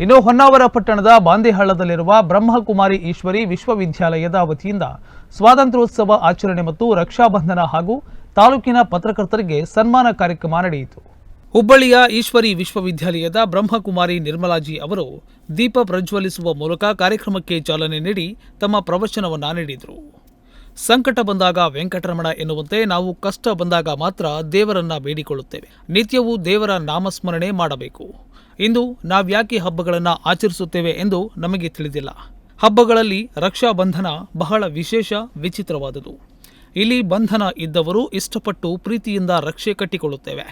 ಇನ್ನು ಹೊನ್ನಾವರ ಪಟ್ಟಣದ ಬಾಂದಿಹಳ್ಳದಲ್ಲಿರುವ ಬ್ರಹ್ಮಕುಮಾರಿ ಈಶ್ವರಿ ವಿಶ್ವವಿದ್ಯಾಲಯದ ವತಿಯಿಂದ ಸ್ವಾತಂತ್ರ್ಯೋತ್ಸವ ಆಚರಣೆ ಮತ್ತು ರಕ್ಷಾಬಂಧನ ಹಾಗೂ ತಾಲೂಕಿನ ಪತ್ರಕರ್ತರಿಗೆ ಸನ್ಮಾನ ಕಾರ್ಯಕ್ರಮ ನಡೆಯಿತು. ಹುಬ್ಬಳ್ಳಿಯ ಈಶ್ವರಿ ವಿಶ್ವವಿದ್ಯಾಲಯದ ಬ್ರಹ್ಮಕುಮಾರಿ ನಿರ್ಮಲಾಜಿ ಅವರು ದೀಪ ಪ್ರಜ್ವಲಿಸುವ ಮೂಲಕ ಕಾರ್ಯಕ್ರಮಕ್ಕೆ ಚಾಲನೆ ನೀಡಿ ತಮ್ಮ ಪ್ರವಚನವನ್ನು ನೀಡಿದರು. ಸಂಕಟ ಬಂದಾಗ ವೆಂಕಟರಮಣ ಎನ್ನುವಂತೆ ನಾವು ಕಷ್ಟ ಬಂದಾಗ ಮಾತ್ರ ದೇವರನ್ನ ಬೇಡಿಕೊಳ್ಳುತ್ತೇವೆ. ನಿತ್ಯವೂ ದೇವರ ನಾಮಸ್ಮರಣೆ ಮಾಡಬೇಕು. ಇಂದು ನಾವ್ಯಾಕೆ ಹಬ್ಬಗಳನ್ನು ಆಚರಿಸುತ್ತೇವೆ ಎಂದು ನಮಗೆ ತಿಳಿದಿಲ್ಲ. ಹಬ್ಬಗಳಲ್ಲಿ ರಕ್ಷಾ ಬಂಧನ ಬಹಳ ವಿಶೇಷ, ವಿಚಿತ್ರವಾದುದು. ಇಲ್ಲಿ ಬಂಧನ ಇದ್ದವರು ಇಷ್ಟಪಟ್ಟು ಪ್ರೀತಿಯಿಂದ ರಕ್ಷೆ ಕಟ್ಟಿಕೊಳ್ಳುತ್ತೇವೆ.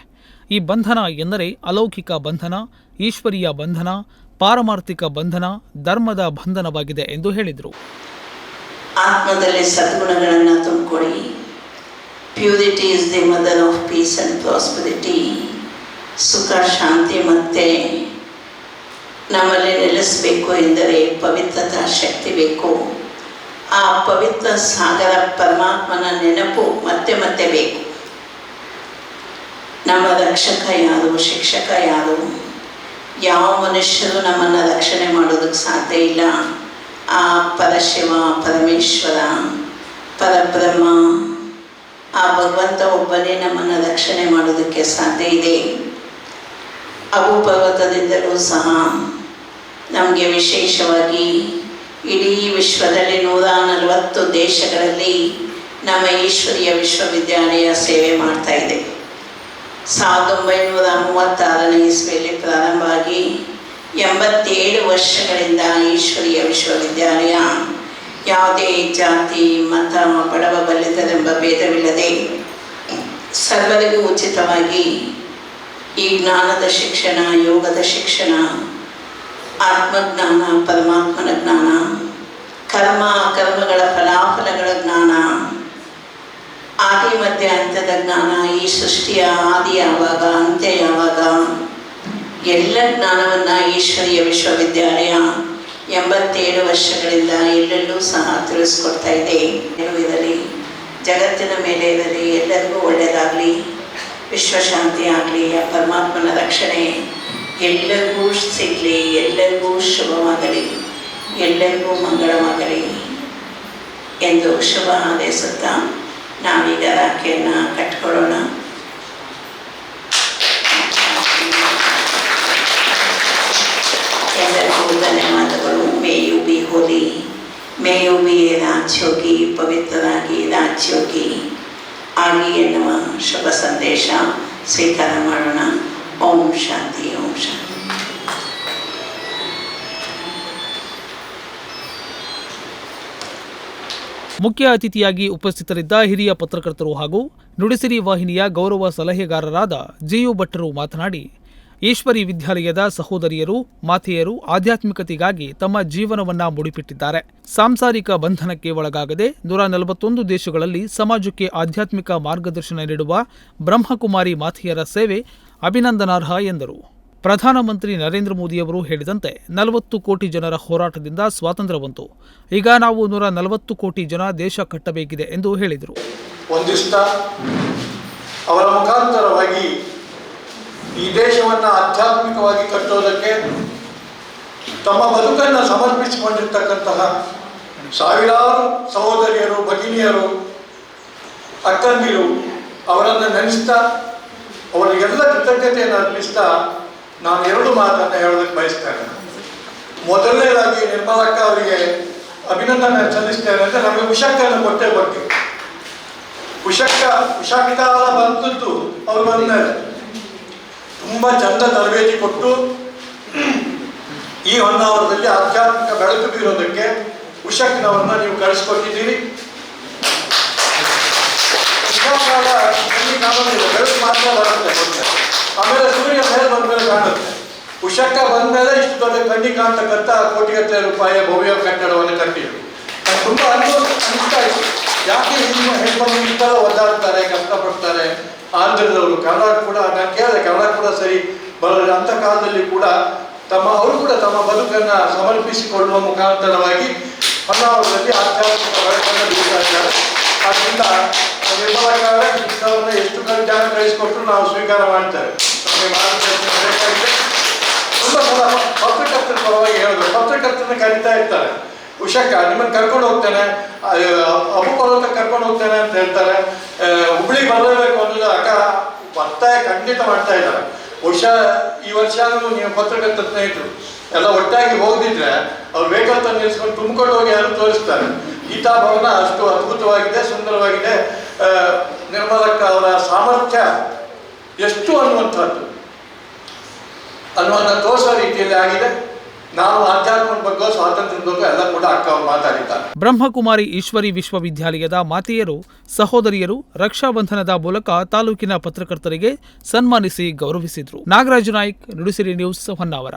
ಈ ಬಂಧನ ಎಂದರೆ ಅಲೌಕಿಕ ಬಂಧನ, ಈಶ್ವರೀಯ ಬಂಧನ, ಪಾರಮಾರ್ಥಿಕ ಬಂಧನ, ಧರ್ಮದ ಬಂಧನವಾಗಿದೆ ಎಂದು ಹೇಳಿದರು. ಆತ್ಮದಲ್ಲಿ ಸದ್ಗುಣಗಳನ್ನು ತುಂಬಿಕೊಡಿ purity is the mother of peace and prosperity ಸುಖ, ಶಾಂತಿ ಮತ್ತೆ ನಮ್ಮಲ್ಲಿ ನೆಲೆಸಬೇಕು ಎಂದರೆ ಪವಿತ್ರತಾ ಶಕ್ತಿ ಬೇಕು. ಆ ಪವಿತ್ರ ಸಾಗರ ಪರಮಾತ್ಮನ ನೆನಪು ಮತ್ತೆ ಮತ್ತೆ ಬೇಕು. ನಮ್ಮ ರಕ್ಷಕ ಯಾರು, ಶಿಕ್ಷಕ ಯಾರು? ಯಾವ ಮನುಷ್ಯರು ನಮ್ಮನ್ನು ರಕ್ಷಣೆ ಮಾಡೋದಕ್ಕೆ ಸಾಧ್ಯ ಇಲ್ಲ? ಆ ಪರಶಿವ, ಪರಮೇಶ್ವರ, ಪರಬ್ರಹ್ಮ, ಆ ಭಗವಂತ ಒಬ್ಬನೇ ನಮ್ಮನ್ನು ರಕ್ಷಣೆ ಮಾಡೋದಕ್ಕೆ ಸಾಧ್ಯ ಇದೆ. ಅಬು ಪರ್ವತದಿಂದಲೂ ಸಹ ನಮಗೆ ವಿಶೇಷವಾಗಿ ಇಡೀ ವಿಶ್ವದಲ್ಲಿ ನೂರ ನಲವತ್ತು ದೇಶಗಳಲ್ಲಿ ನಮ್ಮ ಈಶ್ವರಿಯ ವಿಶ್ವವಿದ್ಯಾಲಯ ಸೇವೆ ಮಾಡ್ತಾ ಇದೆ. ಸಾವಿರದ ಒಂಬೈನೂರ ಮೂವತ್ತಾರನೇ ಇಸ್ವಿಯಲ್ಲಿ ಪ್ರಾರಂಭ ಆಗಿ ಎಂಬತ್ತೇಳು ವರ್ಷಗಳಿಂದ ಈಶ್ವರಿಯ ವಿಶ್ವವಿದ್ಯಾಲಯ ಯಾವುದೇ ಜಾತಿ, ಮತ ಬಡವ ಬಲ್ಲಿದರೆಂಬ ಭೇದವಿಲ್ಲದೆ ಸರ್ವರಿಗೂ ಉಚಿತವಾಗಿ ಈ ಜ್ಞಾನದ ಶಿಕ್ಷಣ, ಯೋಗದ ಶಿಕ್ಷಣ, ಆತ್ಮಜ್ಞಾನ, ಪರಮಾತ್ಮನ ಜ್ಞಾನ, ಕರ್ಮ, ಕರ್ಮಗಳ ಫಲಾಫಲಗಳ ಜ್ಞಾನ, ಆದಿ, ಮಧ್ಯ, ಅಂತ್ಯದ ಜ್ಞಾನ, ಈ ಸೃಷ್ಟಿಯ ಆದಿ ಯಾವಾಗ, ಅಂತ್ಯ ಯಾವಾಗ, ಎಲ್ಲ ಜ್ಞಾನವನ್ನು ಈಶ್ವರಿಯ ವಿಶ್ವವಿದ್ಯಾಲಯ ಎಂಬತ್ತೇಳು ವರ್ಷಗಳಿಂದ ಎಲ್ಲೆಲ್ಲೂ ಸಹ ತಿಳಿಸ್ಕೊಡ್ತಾ ಇದೆ. ಇರಲಿ ಜಗತ್ತಿನ ಮೇಲೆ ಇರಲಿ, ಎಲ್ಲರಿಗೂ ಒಳ್ಳೆಯದಾಗಲಿ. ವಿಶ್ವಶಾಂತಿ ಆಗಲಿ, ಆ ಪರಮಾತ್ಮನ ರಕ್ಷಣೆ, ಎಲ್ಲರಿಗೂ ಸಿಗಲಿ, ಎಲ್ಲರಿಗೂ ಶುಭವಾಗಲಿ, ಎಲ್ಲರಿಗೂ ಮಂಗಳವಾಗಲಿ ಎಂದು ಶುಭ ಹಾರೈಸುತ್ತಾ ನಾವೀಗ ರಾಖಿಯನ್ನು ಕಟ್ಕೊಳ್ಳೋಣ. ಎಲ್ಲರಿಗೂ ಧನ್ಯವಾದಗಳು. May you be holy may you be Rajyogi, ಪವಿತ್ರರಾಗಿ, ರಾಜ್ಯೋಗಿ. ಆಗಿ ಎನ್ನುವ ಶುಭ ಸಂದೇಶ ಸ್ವೀಕಾರ ಮಾಡೋಣ ಓಂ ಶಾಂತಿ ಓಂ ಶಾಂತಿ. ಮುಖ್ಯ ಅತಿಥಿಯಾಗಿ ಉಪಸ್ಥಿತರಿದ್ದ ಹಿರಿಯ ಪತ್ರಕರ್ತರು ಹಾಗೂ ನುಡಿಸಿರಿ ವಾಹಿನಿಯ ಗೌರವ ಸಲಹೆಗಾರರಾದ ಜಿಯು ಭಟ್ಟರು ಮಾತನಾಡಿ ಈಶ್ವರಿ ವಿದ್ಯಾಲಯದ ಸಹೋದರಿಯರು, ಮಾತೆಯರು ಆಧ್ಯಾತ್ಮಿಕತೆಗಾಗಿ ತಮ್ಮ ಜೀವನವನ್ನ ಮುಡಿಪಿಟ್ಟಿದ್ದಾರೆ. ಸಾಂಸಾರಿಕ ಬಂಧನಕ್ಕೆ ಒಳಗಾಗದೆ ನೂರ ನಲವತ್ತೊಂದು ದೇಶಗಳಲ್ಲಿ ಸಮಾಜಕ್ಕೆ ಆಧ್ಯಾತ್ಮಿಕ ಮಾರ್ಗದರ್ಶನ ನೀಡುವ ಬ್ರಹ್ಮಕುಮಾರಿ ಮಾತೆಯರ ಸೇವೆ ಅಭಿನಂದನಾರ್ಹ ಎಂದರು. ಪ್ರಧಾನಮಂತ್ರಿ ನರೇಂದ್ರ ಮೋದಿಯವರು ಹೇಳಿದಂತೆ ನಲವತ್ತು ಕೋಟಿ ಜನರ ಹೋರಾಟದಿಂದ ಸ್ವಾತಂತ್ರ್ಯ ಬಂತು. ಈಗ ನಾವು ನೂರ ನಲವತ್ತು ಕೋಟಿ ಜನ ದೇಶ ಕಟ್ಟಬೇಕಿದೆ ಎಂದು ಹೇಳಿದರು. ಒಂದಿಷ್ಟ ಅವರ ಮುಖಾಂತರವಾಗಿ ಈ ದೇಶವನ್ನು ಆಧ್ಯಾತ್ಮಿಕವಾಗಿ ಕಟ್ಟೋದಕ್ಕೆ ತಮ್ಮ ಬದುಕನ್ನು ಸಮರ್ಪಿಸಿಕೊಂಡಿರ್ತಕ್ಕಂತಹ ಸಾವಿರಾರು ಸಹೋದರಿಯರು, ಭಗಿನಿಯರು, ಅಕ್ಕಂದಿರು, ಅವರನ್ನು ನೆನೆಸ್ತಾ ಅವರಿಗೆಲ್ಲ ಕೃತಜ್ಞತೆಯನ್ನು ಅರ್ಪಿಸ್ತಾ ನಾನು ಎರಡು ಮಾತನ್ನು ಹೇಳೋದಕ್ಕೆ ಬಯಸ್ತೇನೆ ಮೊದಲನೇದಾಗಿ ನಿರ್ಮಲಕ್ಕ ಅವರಿಗೆ ಅಭಿನಂದನೆ ಸಲ್ಲಿಸ್ತೇನೆ ಅಂದರೆ ನಮಗೆ ಉಷಕ್ಕನ್ನು ಕೊಟ್ಟೇ ಬಗ್ಗೆ. ಉಷಕ್ಕ ಉಷಕ್ಕಾಲ ಬಂದದ್ದು ಅವ್ರು ಬಂದ್ಮೇಲೆ ತುಂಬ ಚಂದ ತರಬೇತಿ ಕೊಟ್ಟು ಈ ಹೊನ್ನಾವರದಲ್ಲಿ ಆಧ್ಯಾತ್ಮಿಕ ಬೆಳಕು ಬೀರೋದಕ್ಕೆ ಉಷಕ್ನವರನ್ನ ನೀವು ಕಳಿಸ್ಕೊಟ್ಟಿದ್ದೀರಿ ಬೆಳಕು ಮಾತ್ರ ಬರುತ್ತೆ. ಆಮೇಲೆ ಸೂರ್ಯ ಮೇಲೆ ಬಂದ್ಮೇಲೆ ಕಾಣುತ್ತೆ. ಉಷಕ್ಕ ಬಂದ್ಮೇಲೆ ಇಷ್ಟು ದೊಡ್ಡ ಕಣ್ಣಿ ಕಾಣ್ತಕ್ಕಂಥ ಕೋಟಿಗಟ್ಟಲೆ ರೂಪಾಯಿ ಭವ್ಯ ಕಟ್ಟಡವನ್ನು ಕಟ್ಟಿದ್ರು. ತುಂಬ ಅನುಭವ ಅನಿಸ್ತಾ ಇತ್ತು ಯಾಕೆ ನಿಮ್ಮ ಹೆಣ್ಮಕ್ಳು ಒದ್ದಾಡ್ತಾರೆ, ಕಷ್ಟಪಡ್ತಾರೆ? ಆಂಧ್ರದವರು, ಕನ್ನಡ ಕೂಡ ನಾನು ಕೇಳಿದೆ, ಕನ್ನಡ ಕೂಡ ಸರಿ ಬರೋದಿಲ್ಲ ಅಂಥ ಕಾಲದಲ್ಲಿ ಕೂಡ ತಮ್ಮ, ಅವರು ಕೂಡ ತಮ್ಮ ಬದುಕನ್ನು ಸಮರ್ಪಿಸಿಕೊಳ್ಳುವ ಮುಖಾಂತರವಾಗಿ ಹೊನ್ನಾವರದಲ್ಲಿ ಆಧ್ಯಾತ್ಮಿಕ ಬೆಳಕನ್ನು ಇದ್ದಾರೆ. ಆದ್ದರಿಂದ ಎಷ್ಟು ಜನ ಕಳಿಸಿಕೊಟ್ಟರು ನಾವು ಸ್ವೀಕಾರ ಮಾಡ್ತೇವೆ. ತುಂಬ ಸಲ ಪತ್ರಕರ್ತರು ಉಷಕ್ಕ ನಿಮ್ಮನ್ನು ಕರ್ಕೊಂಡು ಹೋಗ್ತೇನೆ. ಪರ್ವತ ಕರ್ಕೊಂಡು ಹೋಗ್ತೇನೆ ಅಂತ ಹೇಳ್ತಾರೆ. ಹುಬ್ಳಿ ಬರಲೇಬೇಕು ಅನ್ನೋದು ಅಕ್ಕ ಒತ್ತಾಯ ಖಂಡಿತ ಮಾಡ್ತಾ ಇದ್ದಾರೆ. ಬಹುಶಃ ಈ ವರ್ಷನೂ ನೀವು ಪತ್ರಕರ್ತ ಸ್ನೇಹಿತರು, ಎಲ್ಲ ಒಟ್ಟಾಗಿ ಹೋಗದಿದ್ರೆ ಅವ್ರು ವೆಹಿಕಲ್ ತಂದು ನಿಲ್ಸ್ಕೊಂಡು ತುಂಬಿಕೊಂಡು ಹೋಗಿ ಯಾರು ತೋರಿಸ್ತಾರೆ. ಗೀತಾ ಭವನ ಅಷ್ಟು ಅದ್ಭುತವಾಗಿದೆ, ಸುಂದರವಾಗಿದೆ. ನಿರ್ಮಲಕ್ಕ ಅವರ ಸಾಮರ್ಥ್ಯ ಎಷ್ಟು ಅನ್ನುವಂಥದ್ದು. ಅನ್ನುವಂಥ ತೋರಿಸೋ ರೀತಿಯಲ್ಲಿ ಆಗಿದೆ. ಬ್ರಹ್ಮಕುಮಾರಿ ಈಶ್ವರಿ ವಿಶ್ವವಿದ್ಯಾಲಯದ ಮಾತೆಯರು, ಸಹೋದರಿಯರು ರಕ್ಷಾಬಂಧನದ ಮೂಲಕ ತಾಲೂಕಿನ ಪತ್ರಕರ್ತರಿಗೆ ಸನ್ಮಾನಿಸಿ ಗೌರವಿಸಿದರು. ನಾಗರಾಜ ನಾಯ್ಕ, ನುಡಿಸಿರಿ ನ್ಯೂಸ್ ಹೊನ್ನಾವರ.